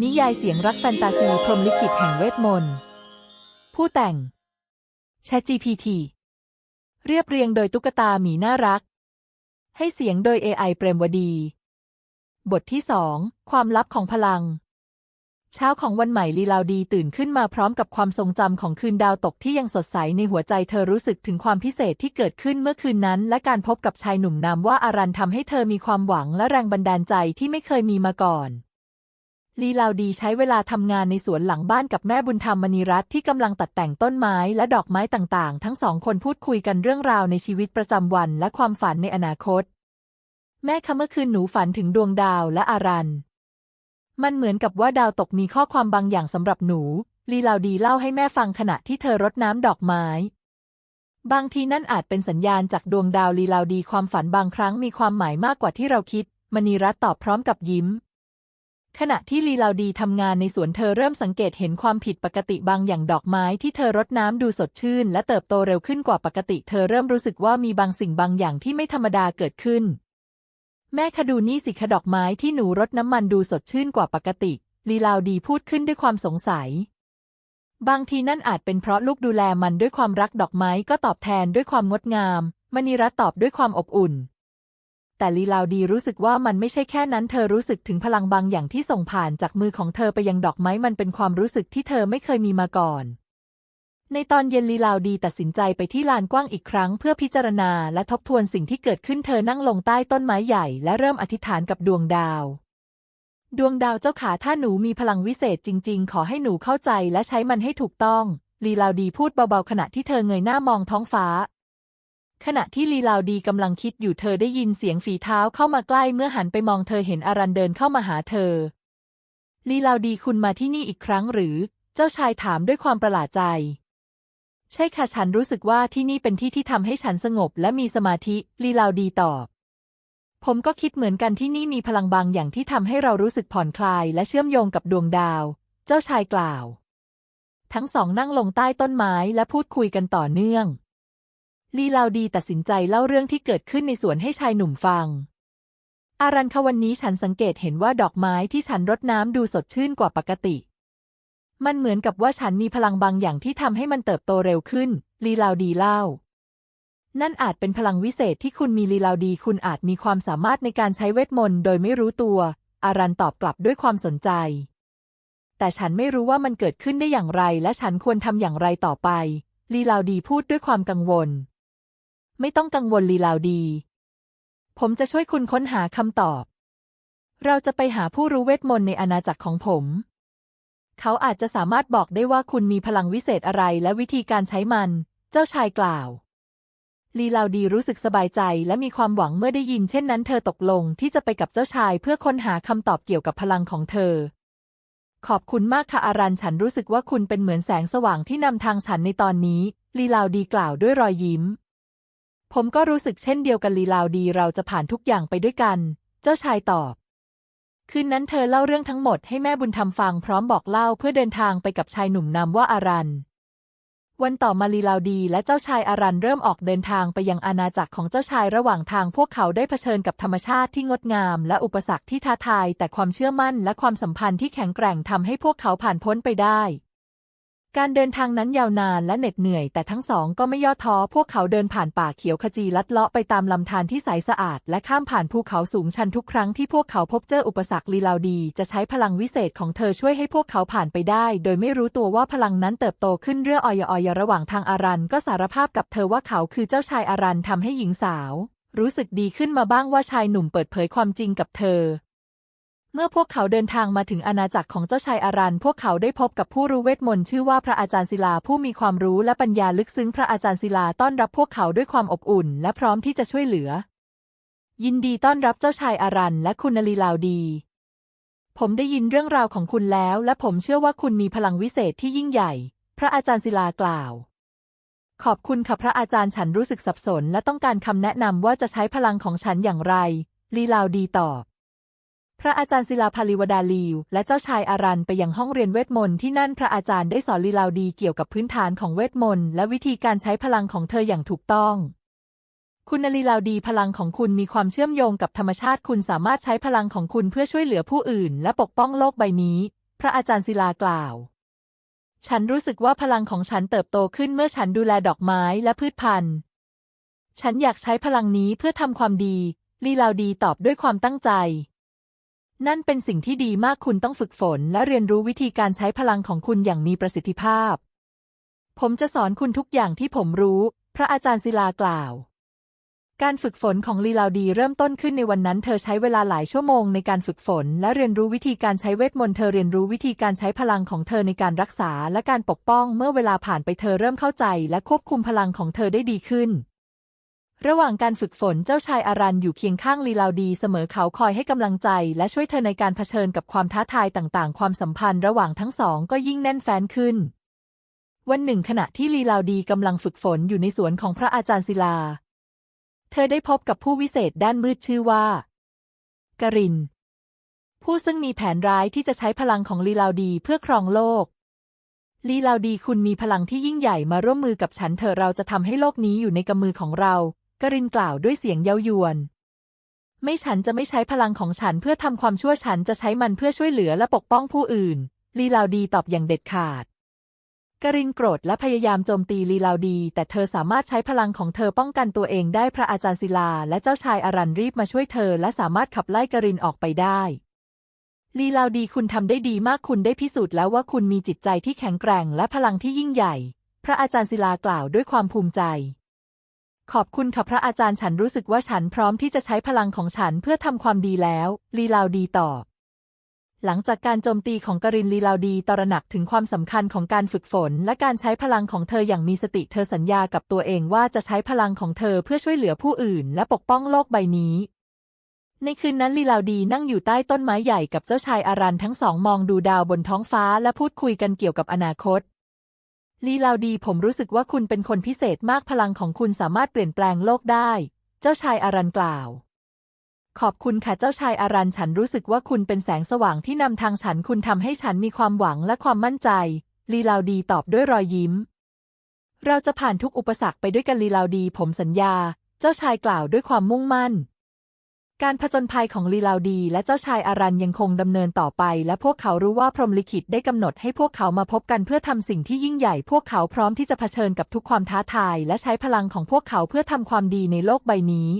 นิยายเสียงรักแฟนตาซีพรมลิขิตแห่งเวทมนต์ ผู้แต่ง ChatGPT เรียบเรียงโดยตุ๊กตาหมีน่ารัก ให้เสียงโดย AI เปรมวดี บทที่สอง ความลับของพลัง เช้าของวันใหม่ลีลาวดีตื่นขึ้นมาพร้อมกับความทรงจำของคืนดาวตกที่ยังสดใสในหัวใจเธอรู้สึกถึงความพิเศษที่เกิดขึ้นเมื่อคืนนั้น และการพบกับชายหนุ่มนามว่าอารันทำให้เธอมีความหวังและแรงบันดาลใจที่ไม่เคยมีมาก่อน ลีลาวดีใช้เวลาทำงานในสวนหลังบ้านกับแม่บุญธรรมมณีรัตน์ที่กำลังตัดแต่งต้นไม้และดอกไม้ต่างๆ ทั้งสองคนพูดคุยกันเรื่องราวในชีวิตประจำวันและความฝันในอนาคต แม่คะเมื่อคืนหนูฝันถึงดวงดาวและอารัน มันเหมือนกับว่าดาวตกมีข้อความบางอย่างสำหรับหนู ลีลาวดีเล่าให้แม่ฟังขณะที่เธอรดน้ำดอกไม้ บางทีนั่นอาจเป็นสัญญาณจากดวงดาวลีลาวดีความฝันบางครั้งมีความหมายมากกว่าที่เราคิด มณีรัตน์ตอบพร้อมกับยิ้ม ขณะที่ลีลาวดีทำงานในสวนเธอเริ่มสังเกตเห็นความผิดปกติบางอย่างดอกไม้ที่เธอรดน้ำดูสดชื่น และเติบโตเร็วขึ้นกว่าปกติ เธอเริ่มรู้สึกว่ามีบางสิ่งบางอย่างที่ไม่ธรรมดาเกิดขึ้น แม่คดูนี่สิคะดอกไม้ที่หนูรดน้ำมันดูสดชื่นกว่าปกติ ลีลาวดีพูดขึ้นด้วยความสงสัย บางทีนั่นอาจเป็นเพราะลูกดูแลมันด้วยความรักดอกไม้ก็ตอบแทนด้วยความงดงามมณีรัตตอบด้วยความอบอุ่น แต่ลีลาวดีรู้สึกว่ามันไม่ใช่แค่นั้น เธอรู้สึกถึงพลังบางอย่างที่ส่งผ่านจากมือของเธอไปยังดอกไม้มันเป็นความรู้สึกที่เธอไม่เคยมีมาก่อน ในตอนเย็นลีลาวดีตัดสินใจไปที่ลานกว้างอีกครั้ง เพื่อพิจารณาและทบทวนสิ่งที่เกิดขึ้นเธอนั่งลงใต้ต้นไม้ใหญ่ และเริ่มอธิษฐานกับดวงดาว ดวงดาวเจ้าขาถ้าหนูมีพลังวิเศษจริง ๆ ขอให้หนูเข้าใจและใช้มันให้ถูกต้องลีลาวดีพูดเบาๆขณะที่เธอเงยหน้ามองท้องฟ้า ขณะที่ลีลาวดีกำลังคิดอยู่เธอได้ยินเสียงฝีเท้าเข้ามาใกล้เมื่อหันไปมองเธอเห็นอารันเดินเข้ามาหาเธอ ลีลาวดีคุณมาที่นี่อีกครั้งหรือ เจ้าชายถามด้วยความประหลาดใจ ใช่ค่ะฉันรู้สึกว่าที่นี่เป็นที่ที่ทำให้ฉันสงบและมีสมาธิ ลีลาวดีตอบ ผมก็คิดเหมือนกันที่นี่มีพลังบางอย่างที่ทำให้เรารู้สึกผ่อนคลายและเชื่อมโยงกับดวงดาว เจ้าชายกล่าว ทั้งสองนั่งลงใต้ต้นไม้และพูดคุยกันต่อเนื่อง ลีลาวดีตัดสินใจเล่าเรื่องที่เกิดขึ้นในสวนให้ชายหนุ่มฟัง อารันคะวันนี้ฉันสังเกตเห็นว่าดอกไม้ที่ฉันรดน้ำดูสดชื่นกว่าปกติ มันเหมือนกับว่าฉันมีพลังบางอย่างที่ทำให้มันเติบโตเร็วขึ้น ลีลาวดีเล่า นั่นอาจเป็นพลังวิเศษที่คุณมีลีลาวดี คุณอาจมีความสามารถในการใช้เวทมนต์โดยไม่รู้ตัว อารันตอบกลับด้วยความสนใจ แต่ฉันไม่รู้ว่ามันเกิดขึ้นได้อย่างไร และฉันควรทำอย่างไรต่อไป ลีลาวดีพูดด้วยความกังวล ไม่ต้องกังวลลีลาวดี ผมจะช่วยคุณค้นหาคำตอบ เราจะไปหาผู้รู้เวทมนต์ในอาณาจักรของผม เขาอาจจะสามารถบอกได้ว่าคุณมีพลังวิเศษอะไรและวิธีการใช้มัน เจ้าชายกล่าวลีลาวดีรู้สึกสบายใจและมีความหวังเมื่อได้ยินเช่นนั้นเธอตกลงที่จะไปกับเจ้าชายเพื่อค้นหาคำตอบเกี่ยวกับพลังของเธอ ขอบคุณมากค่ะอารันฉันรู้สึกว่าคุณเป็นเหมือนแสงสว่างที่นำทางฉันในตอนนี้ลีลาวดีกล่าวด้วยรอยยิ้ม ผมก็รู้สึกเช่นเดียวกันลีลาวดีเราจะผ่านทุกอย่างไปด้วยกัน เจ้าชายตอบ คืนนั้นเธอเล่าเรื่องทั้งหมดให้แม่บุญธรรมฟังพร้อมบอกเล่าเพื่อเดินทางไปกับชายหนุ่มนามว่าอารัน วันต่อมาลีลาวดีและเจ้าชายอารันเริ่มออกเดินทางไปยังอาณาจักรของเจ้าชายระหว่างทางพวกเขาได้เผชิญกับธรรมชาติที่งดงาม และอุปสรรคที่ท้าทาย แต่ความเชื่อมั่นและความสัมพันธ์ที่แข็งแกร่งทำให้พวกเขาผ่านพ้นไปได้ การเดินทางนั้นยาวนานและเหน็ดเหนื่อย แต่ทั้งสองก็ไม่ย่อท้อพวกเขาเดินผ่านป่าเขียวขจีลัดเลาะไปตามลำธารที่ใสสะอาด และข้ามผ่านภูเขาสูงชันทุกครั้งที่พวกเขาพบเจออุปสรรคลีลาวดี จะใช้พลังวิเศษของเธอช่วยให้พวกเขาผ่านไปได้ โดยไม่รู้ตัวว่าพลังนั้นเติบโตขึ้นเรื่อออยออยระหว่างทางอารันก็สารภาพกับเธอว่าเขาคือเจ้าชายอารันทำให้หญิงสาว รู้สึกดีขึ้นมาบ้างว่าชายหนุ่มเปิดเผยความจริงกับเธอ เมื่อพวกเขาเดินทางมาถึงอาณาจักรของเจ้าชายอารัน พวกเขาได้พบกับผู้รู้เวทมนต์ชื่อว่าพระอาจารย์ศิลาผู้มีความรู้และปัญญาลึกซึ้งพระอาจารย์ศิลาต้อนรับพวกเขาด้วยความอบอุ่น และพร้อมที่จะช่วยเหลือ ยินดีต้อนรับเจ้าชายอารันและคุณนลีลาวดี ผมได้ยินเรื่องราวของคุณแล้ว และผมเชื่อว่าคุณมีพลังวิเศษที่ยิ่งใหญ่ พระอาจารย์ศิลากล่าว ขอบคุณค่ะพระอาจารย์ฉันรู้สึกสับสน และต้องการคำแนะนำว่าจะใช้พลังของฉันอย่างไร ลีลาวดีตอบ พระอาจารย์ศิลาภาลิวดาลีว และเจ้าชายอารันไปยังห้องเรียนเวทมนต์ที่นั่นพระอาจารย์ได้สอนลีลาวดีเกี่ยวกับพื้นฐานของเวทมนต์และวิธีการใช้พลังของเธออย่างถูกต้อง คุณนลีลาวดีพลังของคุณมีความเชื่อมโยงกับธรรมชาติคุณสามารถใช้พลังของคุณเพื่อช่วยเหลือผู้อื่น และปกป้องโลกใบนี้ พระอาจารย์ศิลากล่าว ฉันรู้สึกว่าพลังของฉันเติบโตขึ้นเมื่อฉันดูแลดอกไม้และพืชพันธุ์ ฉันอยากใช้พลังนี้เพื่อทำความดีลีลาวดีตอบด้วยความตั้งใจ นั่นเป็นสิ่งที่ดีมากคุณต้องฝึกฝน และเรียนรู้วิธีการใช้พลังของคุณอย่างมีประสิทธิภาพ ผมจะสอนคุณทุกอย่างที่ผมรู้ พระอาจารย์ศิลากล่าว การฝึกฝนของลีลาวดีเริ่มต้นขึ้นในวันนั้น เธอใช้เวลาหลายชั่วโมงในการฝึกฝน และเรียนรู้วิธีการใช้เวทมนต์เธอเรียนรู้วิธีการใช้พลังของเธอในการรักษาและการปกป้อง เมื่อเวลาผ่านไปเธอเริ่มเข้าใจ และควบคุมพลังของเธอได้ดีขึ้น ระหว่างการฝึกฝนเจ้าชายอารันอยู่เคียงข้างลีลาวดีเสมอเขาคอยให้กำลังใจ และช่วยเธอในการเผชิญกับความท้าทายต่างๆ ความสัมพันธ์ระหว่างทั้งสองก็ยิ่งแน่นแฟ้นขึ้น วันหนึ่งขณะที่ลีลาวดีกำลังฝึกฝนอยู่ในสวนของพระอาจารย์ศิลา เธอได้พบกับผู้วิเศษด้านมืดชื่อว่า กริน ผู้ซึ่งมีแผนร้ายที่จะใช้พลังของลีลาวดีเพื่อครองโลกลีลาวดีคุณมีพลังที่ยิ่งใหญ่มาร่วมมือกับฉันเถอะเราจะทำให้โลกนี้อยู่ในกำมือของเรา กรินกล่าวด้วยเสียงเย้ายวน ไม่ฉันจะไม่ใช้พลังของฉันเพื่อทำความชั่วฉันจะใช้มันเพื่อช่วยเหลือและปกป้องผู้อื่น ลีลาวดีตอบอย่างเด็ดขาดกรินโกรธและพยายามโจมตีลีลาวดี แต่เธอสามารถใช้พลังของเธอป้องกันตัวเองได้พระอาจารย์ศิลา และเจ้าชายอารันรีบมาช่วยเธอ และสามารถขับไล่กรินออกไปได้ ลีลาวดีคุณทำได้ดีมากคุณได้พิสูจน์แล้วว่าคุณมีจิตใจที่แข็งแกร่งและพลังที่ยิ่งใหญ่ พระอาจารย์ศิลากล่าวด้วยความภูมิใจ ขอบคุณค่ะพระอาจารย์ฉันรู้สึกว่าฉันพร้อมที่จะใช้พลังของฉันเพื่อทำความดีแล้วลีลาวดีตอบหลังจากการโจมตีของกรินลีลาวดีตระหนักถึงความสำคัญของการฝึกฝน และการใช้พลังของเธออย่างมีสติเธอสัญญากับตัวเองว่าจะใช้พลังของเธอเพื่อช่วยเหลือผู้อื่น และปกป้องโลกใบนี้ ในคืนนั้นลีลาวดีนั่งอยู่ใต้ต้นไม้ใหญ่กับเจ้าชายอารันทั้งสองมองดูดาวบนท้องฟ้าและพูดคุยกันเกี่ยวกับอนาคต ลีลาวดีผมรู้สึกว่าคุณเป็นคนพิเศษมากพลังของคุณสามารถเปลี่ยนแปลงโลกได้ เจ้าชายอารันกล่าว ขอบคุณค่ะเจ้าชายอารันฉันรู้สึกว่าคุณเป็นแสงสว่างที่นำทางฉันคุณทำให้ฉันมีความหวังและความมั่นใจ ลีลาวดีตอบด้วยรอยยิ้ม เราจะผ่านทุกอุปสรรคไปด้วยกันลีลาวดี ผมสัญญา เจ้าชายกล่าวด้วยความมุ่งมั่น การผจญภัยของลีลาวดี และเจ้าชายอารันยังคงดำเนินต่อไป และพวกเขารู้ว่าพรหมลิขิตได้กำหนดให้พวกเขามาพบกันเพื่อทำสิ่งที่ยิ่งใหญ่ พวกเขาพร้อมที่จะเผชิญกับทุกความท้าทาย และใช้พลังของพวกเขาเพื่อทำความดีในโลกใบนี้